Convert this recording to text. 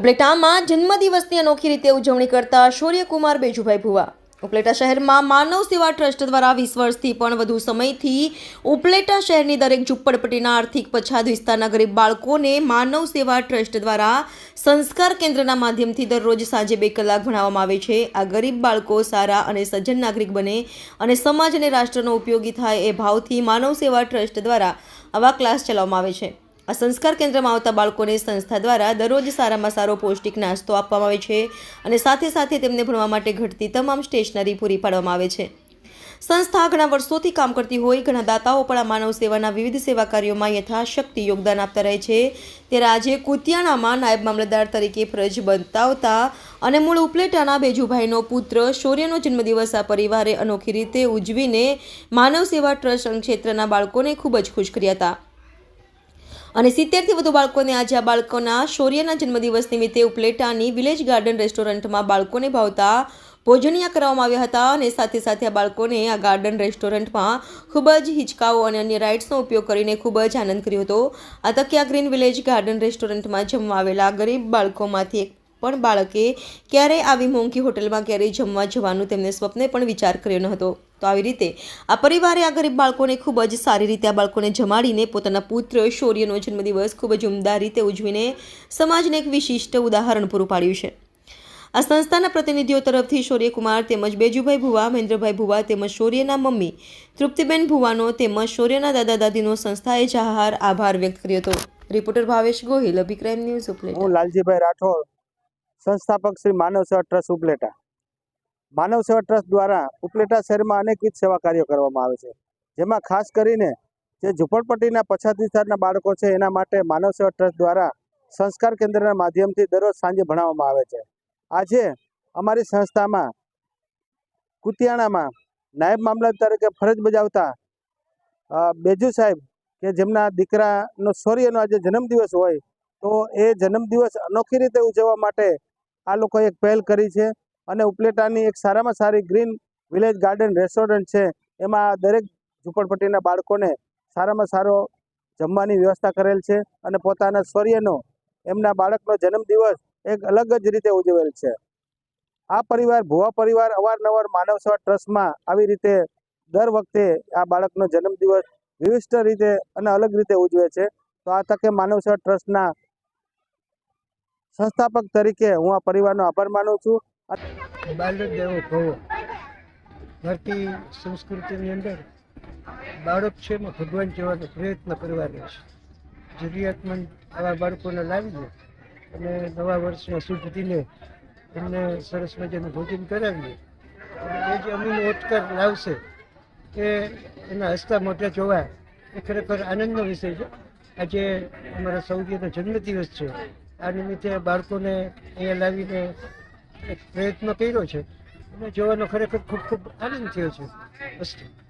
ઉપલેટામાં જન્મદિવસની અનોખી રીતે ઉજવણી કરતા શૌર્યકુમાર બેજુભાઈ ભુવા. ઉપલેટા શહેરમાં માનવ સેવા ટ્રસ્ટ દ્વારા વીસ વર્ષથી પણ વધુ સમયથી ઉપલેટા શહેરની દરેક ઝૂંપડપટ્ટીના આર્થિક પછાત વિસ્તારના ગરીબ બાળકોને માનવ સેવા ટ્રસ્ટ દ્વારા સંસ્કાર કેન્દ્રના માધ્યમથી દરરોજ સાંજે બે કલાક ભણાવવામાં આવે છે. આ ગરીબ બાળકો સારા અને સજ્જન નાગરિક બને અને સમાજ અને રાષ્ટ્રનો ઉપયોગી થાય એ ભાવથી માનવ સેવા ટ્રસ્ટ દ્વારા આવા ક્લાસ ચલાવવામાં આવે છે. આ સંસ્કાર કેન્દ્રમાં આવતા બાળકોને સંસ્થા દ્વારા દરરોજ સારામાં સારો પૌષ્ટિક નાસ્તો આપવામાં આવે છે અને સાથે સાથે તેમને ભણવા માટે ઘટતી તમામ સ્ટેશનરી પૂરી પાડવામાં આવે છે. સંસ્થા ઘણા વર્ષોથી કામ કરતી હોય, ઘણા દાતાઓ પણ આ માનવ સેવાના વિવિધ સેવા કાર્યોમાં યથાશક્તિ યોગદાન આપતા રહે છે. ત્યારે આજે કુતિયાણામાં નાયબ મામલતદાર તરીકે ફરજ બતાવતા અને મૂળ ઉપલેટાના બેજુભાઈનો પુત્ર શૌર્યનો જન્મદિવસ આ પરિવારે અનોખી રીતે ઉજવીને માનવ સેવા ટ્રસ્ટ ક્ષેત્રના બાળકોને ખૂબ જ ખુશ કર્યા હતા. અને સિત્તેરથી વધુ બાળકોને આજે આ બાળકોના શૌર્યના જન્મદિવસ નિમિત્તે ઉપલેટાની વિલેજ ગાર્ડન રેસ્ટોરન્ટમાં બાળકોને ભાવતા ભોજનિયા કરવામાં આવ્યા હતા અને સાથે સાથે આ બાળકોને આ ગાર્ડન રેસ્ટોરન્ટમાં ખૂબ જ હિંચકાઓ અને અન્ય રાઇડ્સનો ઉપયોગ કરીને ખૂબ જ આનંદ કર્યો હતો. આ તકે આ ગ્રીન વિલેજ ગાર્ડન રેસ્ટોરન્ટમાં જમવા આવેલા ગરીબ બાળકોમાંથી એક પણ બાળકે ક્યારેય આવી મોંઘી હોટલમાં ક્યારેય જમવા જવાનું તેમને સ્વપ્ને પણ વિચાર કર્યો ન હતો. તો આવી રીતે આ પરિવારે આ ગરીબ બાળકોને ખૂબ જ સારી રીતે આ બાળકોને જમાડીને પોતાના પુત્ર શૌર્યનો જન્મદિવસ ખૂબ જ ઉમદા રીતે ઉજવીને સમાજને એક વિશિષ્ટ ઉદાહરણ પૂરું પાડ્યું છે. આ સંસ્થાના પ્રતિનિધિઓ તરફથી શૌર્યકુમાર તેમજ બેજુભાઈ ભુવા, મહેન્દ્રભાઈ ભુવા તેમજ શૌર્યના મમ્મી તૃપ્તિબેન ભુવાનો તેમજ શૌર્યના દાદા દાદીનો સંસ્થાએ જાહેર આભાર વ્યક્ત કર્યો હતો. રિપોર્ટર ભાવેશ ગોહિલ અભિક્રાઇમ ન્યૂઝ હું લાલજીભાઈ રાઠોડ. સંસ્થાપક શ્રી માનવ સેવા ટ્રસ્ટ ઉપલેટા. માનવ સેવા ટ્રસ્ટ દ્વારા ઉપલેટા શહેરમાં અનેકવિધ સેવા કાર્યો કરવામાં આવે છે. જેમાં ખાસ કરીને જે ઝૂંપડપટ્ટીના પછાત વિસ્તારના બાળકો છે, એના માટે માનવ સેવા ટ્રસ્ટ દ્વારા સંસ્કાર કેન્દ્રના માધ્યમથી દરરોજ સાંજે ભણાવવામાં આવે છે. આજે અમારી સંસ્થામાં કુતિયાણામાં નાયબ મામલત તરીકે ફરજ બજાવતા બેજુ સાહેબ કે જેમના દીકરાનો શૌર્યનો આજે જન્મદિવસ હોય, તો એ જન્મદિવસ અનોખી રીતે ઉજવવા માટે આ લોકોએ એક પહેલ કરી છે અને ઉપલેટાની એક સારામાં સારી ગ્રીન વિલેજ ગાર્ડન રેસ્ટોરન્ટ છે. એમાં દરેક ઝૂંપડપટ્ટીના બાળકોને સારામાં સારો જમવાની વ્યવસ્થા કરેલ છે અને પોતાના શૌર્યનો એમના બાળકનો જન્મદિવસ એક અલગ જ રીતે ઉજવેલ છે. આ પરિવાર, ભુવા પરિવાર અવારનવાર માનવ સેવા ટ્રસ્ટમાં આવી રીતે દર વખતે આ બાળકનો જન્મદિવસ વિશિષ્ટ રીતે અને અલગ રીતે ઉજવે છે. તો આ તકે માનવ સેવા ટ્રસ્ટના સંસ્થાપક તરીકે હું આ પરિવારનો આભાર માનું છું. બાલ્યદેવો ભવો. ભારતીય સંસ્કૃતિની અંદર બાળક છે એમાં ભગવાન જેવાનો પ્રયત્ન કરવાનો છે. જરૂરિયાતમંદ આવા બાળકોને લાવી દે અને નવા વર્ષના શુભ દિને એમને સરસ મજાનું ભોજન કરાવીએ. એ જે અમીનો ઓટકર લાવશે એ એના હસતા મોઢે જોવા એ ખરેખર આનંદનો વિષય છે. આજે અમારા સૌદીનો જન્મદિવસ છે. આ નિમિત્તે બાળકોને અહીંયા લાવીને એક પ્રયત્ન કર્યો છે. અને જોવાનો ખરેખર ખૂબ ખૂબ આનંદ થયો છે. અસ્તુ